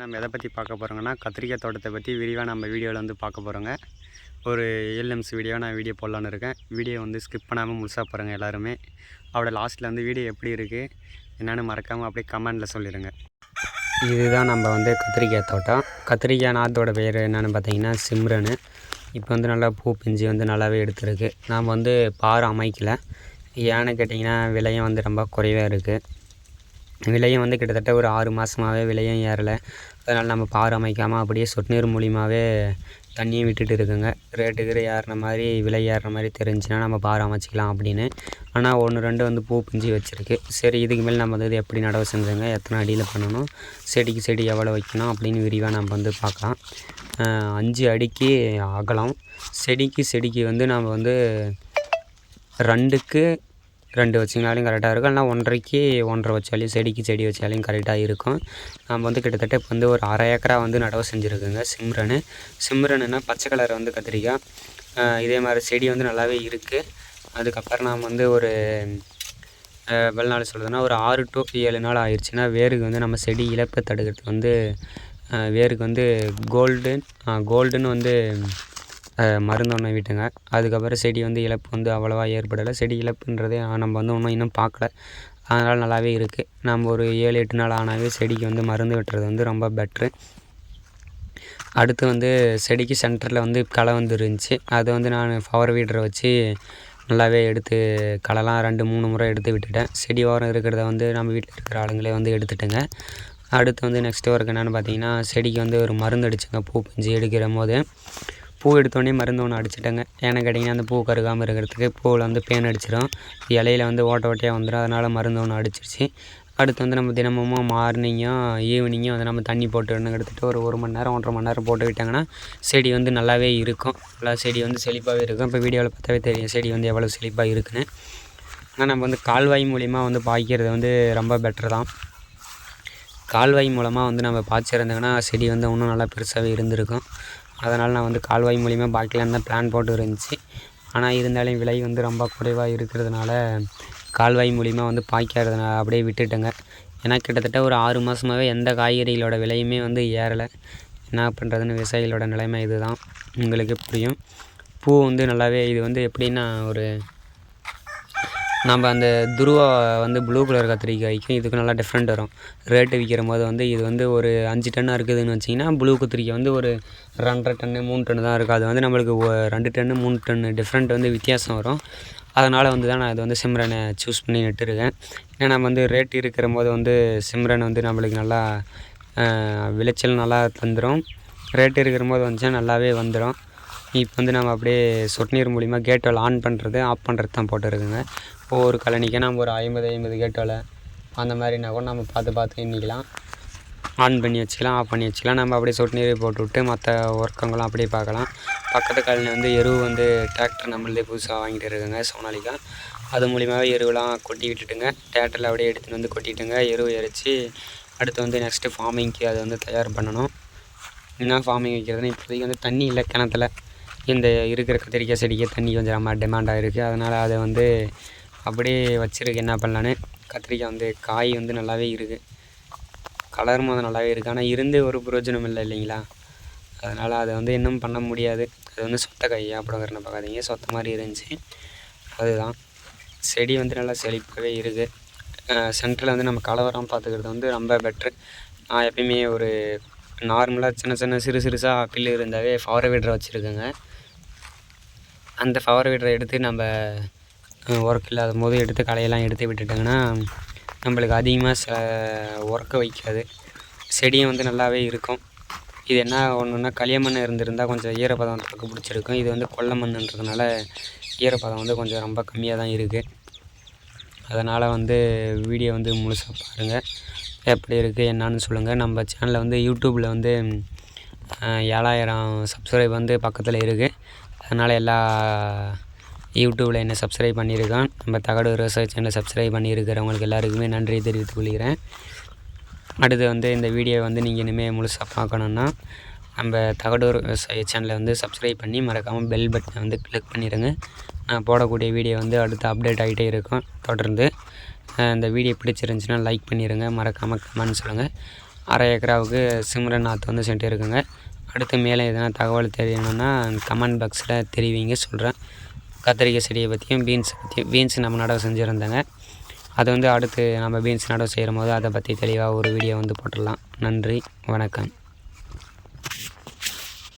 நம்ம எதை பற்றி பார்க்க போகிறோங்கன்னா கத்திரிக்காய் தோட்டத்தை பற்றி விரிவாக நம்ம வீடியோவில் வந்து பார்க்க போகிறோங்க ஒரு எல்எம்ஸ் வீடியோ நான் வீடியோ போடலான்னு இருக்கேன். வீடியோ வந்து ஸ்கிப் பண்ணாமல் முழுசாக பாருங்கள் எல்லாருமே. அவட லாஸ்ட்டில் வந்து வீடியோ எப்படி இருக்குது என்னென்னு மறக்காமல் அப்படியே கமெண்டில் சொல்லிடுங்க. இதுதான் நம்ம வந்து கத்திரிக்காய் தோட்டம். கத்திரிக்காய் நாத்தோட பேர் என்னென்னு பார்த்தீங்கன்னா சிம்ரனு. இப்போ வந்து நல்லா பூ பிஞ்சு வந்து நல்லாவே எடுத்துருக்கு. நாம் வந்து பாறை அமைக்கலை. ஏன்னு கேட்டிங்கன்னா விலையும் வந்து ரொம்ப குறைவாக இருக்குது விலையும் வந்து கிட்டத்தட்ட ஒரு ஆறு மாதமாகவே விலையும் ஏறலை. அதனால் நம்ம பார் அமைக்காமல் அப்படியே சொட்டு நீர் மூலியமாகவே தண்ணியும் விட்டுட்டு இருக்குங்க. ரேட்டு கீரு ஏறின மாதிரி விலை ஏறுற மாதிரி தெரிஞ்சுன்னா நம்ம பார் அமைச்சிக்கலாம் அப்படின்னு. ஆனால் ஒன்று ரெண்டு வந்து பூ பிஞ்சு வச்சுருக்கு. சரி இதுக்கு மேல் நம்ம வந்து இது எப்படி நடவு செஞ்சுங்க எத்தனை அடியில் பண்ணணும் செடிக்கு செடி எவ்வளோ வைக்கணும் அப்படின்னு விரிவாக நம்ம வந்து பார்க்கலாம். அஞ்சு அடிக்கு அகலம் செடிக்கு செடிக்கு வந்து நம்ம வந்து ரெண்டுக்கு ரெண்டு வச்சிங்கனாலையும் கரெக்டாக இருக்கும். இல்லைனா ஒன்றரைக்கு ஒன்றரை வச்சாலையும் செடிக்கு செடி வச்சாலையும் கரெக்டாக இருக்கும். நம்ம வந்து கிட்டத்தட்ட இப்போ வந்து ஒரு அரை ஏக்கரா வந்து நடவு செஞ்சுருக்குங்க சிம்ரனு. சிம்ரனுன்னா பச்சை கலர் வந்து கத்திரிக்காய். இதே மாதிரி செடி வந்து நல்லாவே இருக்குது அதுக்கப்புறம் நாம் வந்து ஒரு வெளிநாள் எவ்வளோ நாள் ஒரு ஆறு டு ஏழு நாள் ஆயிடுச்சுன்னா வேருக்கு வந்து நம்ம செடி இழப்பை தடுக்கிறதுக்கு வந்து வேருக்கு வந்து கோல்டன் கோல்டுன்னு வந்து அஹ் மருந்து விட்டுங்க. அதுக்கப்புறம் செடி வந்து இழப்பு வந்து அவ்வளோவா ஏற்படலை. செடி இழப்புன்றதே நம்ம வந்து ஒன்றும் இன்னும் பார்க்கல அதனால் நல்லாவே இருக்குது நம்ம ஒரு ஏழு எட்டு நாள் ஆனாவே செடிக்கு வந்து மருந்து விட்டுறது வந்து ரொம்ப பெட்ரு அடுத்து வந்து செடிக்கு சென்டரில் வந்து களை வந்து இருந்துச்சு. அதை வந்து நான் பவர் வீடரை வச்சு நல்லாவே எடுத்து களைலாம் ரெண்டு மூணு முறை எடுத்து விட்டுட்டேன். செடி ஓரம் இருக்கிறத வந்து நம்ம வீட்டில் இருக்கிற ஆளுங்களே வந்து எடுத்துட்டுங்க. அடுத்து வந்து நெக்ஸ்ட் ஒர்க் என்னென்னு பார்த்தீங்கன்னா செடிக்கு வந்து ஒரு மருந்து அடிச்சுங்க. பூ பிஞ்சு எடுக்கிற போது பூ எடுத்தோடனே மருந்து ஒன்று அடிச்சிட்டேங்க. ஏன்னு கேட்டிங்கன்னா அந்த பூ கருகாமல் இருக்கிறதுக்கு பூவில் வந்து பேன் அடிச்சிடும் இலையில வந்து ஓட்ட ஓட்டையாக வந்துடும் அதனால் மருந்து ஒன்று அடிச்சிருச்சு. அடுத்து வந்து நம்ம தினமும் மார்னிங்கும் ஈவினிங்கும் வந்து நம்ம தண்ணி போட்டு எண்ணெய் எடுத்துகிட்டு ஒரு ஒரு மணி நேரம் ஒன்றரை மணி நேரம் போட்டு விட்டாங்கன்னா செடி வந்து நல்லாவே இருக்கும். நல்லா செடி வந்து செழிப்பாகவே இருக்கும். இப்போ வீடியோவில் பார்த்தாவே தெரியும் செடி வந்து எவ்வளோ செழிப்பாக இருக்குன்னு. ஆனால் நம்ம வந்து கால்வாய் மூலிமா வந்து பாய்க்கிறது வந்து ரொம்ப பெட்டர் தான். கால்வாய் மூலமாக வந்து நம்ம பாய்ச்சிருந்தாங்கன்னா செடி வந்து இன்னும் நல்லா பெருசாகவே இருந்திருக்கும். அதனால் நான் வந்து கால்வாய் மூலிமா பாய்க்கலான்னு தான் பிளான் போட்டு இருந்துச்சு. ஆனால் இருந்தாலும் விலை வந்து ரொம்ப குறைவாக இருக்கிறதுனால கால்வாய் மூலிமா வந்து பாய்க்கிறதுனால அப்படியே விட்டுட்டேங்க. ஏன்னா கிட்டத்தட்ட ஒரு ஆறு மாதமாகவே எந்த காய்கறிகளோட விலையுமே வந்து ஏறலை. என்ன பண்ணுறதுன்னு விவசாயிகளோட நிலைமை இதுதான். உங்களுக்கு புரியும். பூ வந்து நல்லாவே இது வந்து எப்படின்னா ஒரு நம்ம அந்த துருவா வந்து ப்ளூ கலர் கத்திரிக்காய்க்கும் இதுக்கு நல்லா டிஃப்ரெண்ட் வரும். ரேட்டு விற்கிற போது வந்து இது வந்து ஒரு அஞ்சு டன்னாக இருக்குதுன்னு வச்சிங்கன்னா ப்ளூ கத்திரிக்காய் வந்து ஒரு ரெண்டரை டன்னு மூணு டன்னு தான் இருக்கும். அது வந்து நம்மளுக்கு ரெண்டு டன்னு மூணு டன்னு டிஃப்ரெண்ட் வந்து வித்தியாசம் வரும். அதனால் வந்து தான் நான் இது வந்து சிம்ரனை சூஸ் பண்ணி நட்டுருக்கேன். ஏன்னா நம்ம வந்து ரேட் இருக்கிற போது வந்து சிம்ரன் வந்து நம்மளுக்கு நல்லா விளைச்சல் நல்லா தந்துடும் ரேட் இருக்கிற போது வந்துச்சுன்னா நல்லாவே வந்துடும் இப்போ வந்து நம்ம அப்படியே சொட்டு நீர் மூலிமா கேட்டோல் ஆன் பண்ணுறது ஆஃப் பண்ணுறது தான் போட்டுருக்குங்க. ஒவ்வொரு கழனிக்கும் நம்ம ஒரு ஐம்பது ஐம்பது கேட்டோல அந்த மாதிரினா கூட நம்ம பார்த்து பார்த்து எண்ணிக்கலாம். ஆன் பண்ணி வச்சுக்கலாம் ஆஃப் பண்ணி வச்சுக்கலாம். நம்ம அப்படியே சொட்டு நீர் போட்டு விட்டு மற்ற ஒர்க்கங்களும் அப்படியே பார்க்கலாம். பக்கத்து கழனி வந்து எருவு வந்து டிராக்டர் நம்மளே புதுசாக வாங்கிட்டு இருக்குங்க சோனாலிக்கா அது மூலிமாவே எருவெலாம் கொட்டி விட்டுட்டுங்க. டிராக்டரில் அப்படியே எடுத்துகிட்டு வந்து கொட்டிட்டுங்க. எருவு எரித்து அடுத்து வந்து நெக்ஸ்ட்டு ஃபார்மிங்க்கு அதை வந்து தயார் பண்ணணும். என்ன ஃபார்மிங் வைக்கிறதுனா இப்போதைக்கு வந்து தண்ணி இல்லை கிணத்துல. இந்த இருக்கிற கத்திரிக்காய் செடிக்கு தண்ணி கொஞ்சம் ரொம்ப டிமாண்டாக இருக்குது அதனால் அதை வந்து அப்படியே வச்சிருக்கு என்ன பண்ணலான்னு கத்திரிக்காய் வந்து காய் வந்து நல்லாவே இருக்குது கலரும் அது நல்லாவே இருக்குது ஆனால் இருந்து ஒரு பிரயோஜனம் இல்லை இல்லைங்களா? அதனால் அதை வந்து இன்னும் பண்ண முடியாது. அது வந்து சொத்த காய். அப்படிங்கிறன பார்க்காதீங்க. சொத்த மாதிரி இருந்துச்சு. அதுதான். செடி வந்து நல்லா செழிப்பாகவே இருக்குது சென்டரில் வந்து நம்ம கலவரம் பார்த்துக்கிறது வந்து ரொம்ப பெட்ரு நான் எப்பயுமே ஒரு நார்மலாக சின்ன சின்ன சிறு சிறுசாக பில்லு இருந்தாவே ஃபவர் வீடரை வச்சுருக்கேங்க. அந்த ஃபவர் வீடரை எடுத்து நம்ம ஒர்க் இல்லாத போது எடுத்து களையெல்லாம் எடுத்து விட்டுட்டாங்கன்னா நம்மளுக்கு அதிகமாக சில ஒர்க்கை வைக்காது. செடியும் வந்து நல்லாவே இருக்கும். இது என்ன ஒன்றுன்னா களியமண் இருந்திருந்தால் கொஞ்சம் ஈரப்பதம் தாக்கு பிடிச்சிருக்கும். இது வந்து கொல்லமண்ணுன்றதுனால ஈரப்பதம் வந்து கொஞ்சம் ரொம்ப கம்மியாக தான் இருக்குது அதனால் வந்து வீடியோ வந்து முழுசாக பாருங்கள் எப்படி இருக்குது என்னான்னு சொல்லுங்கள் நம்ம சேனலில் வந்து யூடியூப்பில் வந்து ஏழாயிரம் சப்ஸ்கிரைப் வந்து பக்கத்தில் இருக்குது அதனால் எல்லா யூடியூப்பில் என்ன சப்ஸ்கிரைப் பண்ணியிருக்கான். நம்ம தகடு ரிசர்ச் சேனலை சப்ஸ்கிரைப் பண்ணியிருக்கிறவங்களுக்கு எல்லாருக்குமே நன்றி தெரிவித்துக் கொள்கிறேன். அடுத்து வந்து இந்த வீடியோ வந்து நீங்கள் இனிமேல் முழுசாக பார்க்கணுன்னா நம்ம தகடூர் விவசாய சேனலை வந்து சப்ஸ்கிரைப் பண்ணி மறக்காமல் பெல் பட்டனை வந்து கிளிக் பண்ணிடுங்க நான் போடக்கூடிய வீடியோ வந்து அடுத்து அப்டேட் ஆகிட்டே இருக்கும். தொடர்ந்து இந்த வீடியோ பிடிச்சிருந்துச்சுன்னா லைக் பண்ணிடுங்க மறக்காமல் கமெண்ட் சொல்லுங்கள் அரை ஏக்கராவுக்கு சிம்ரன் நாற்று வந்து சென்ட்டு இருக்குங்க அடுத்து மேலே எதனா தகவல் தெரியணும்னா கமெண்ட் பாக்ஸில் தெரிவிங்க சொல்கிறேன். கத்திரிக்காய் செடியை பற்றியும் பீன்ஸ் பற்றியும் பீன்ஸ் நம்ம நடவு செஞ்சுருந்தேங்க. அது வந்து அடுத்து நம்ம பீன்ஸ் நடவு செய்யும் போது அதை பற்றி தெளிவாக ஒரு வீடியோ வந்து போட்டுடலாம். நன்றி வணக்கம்.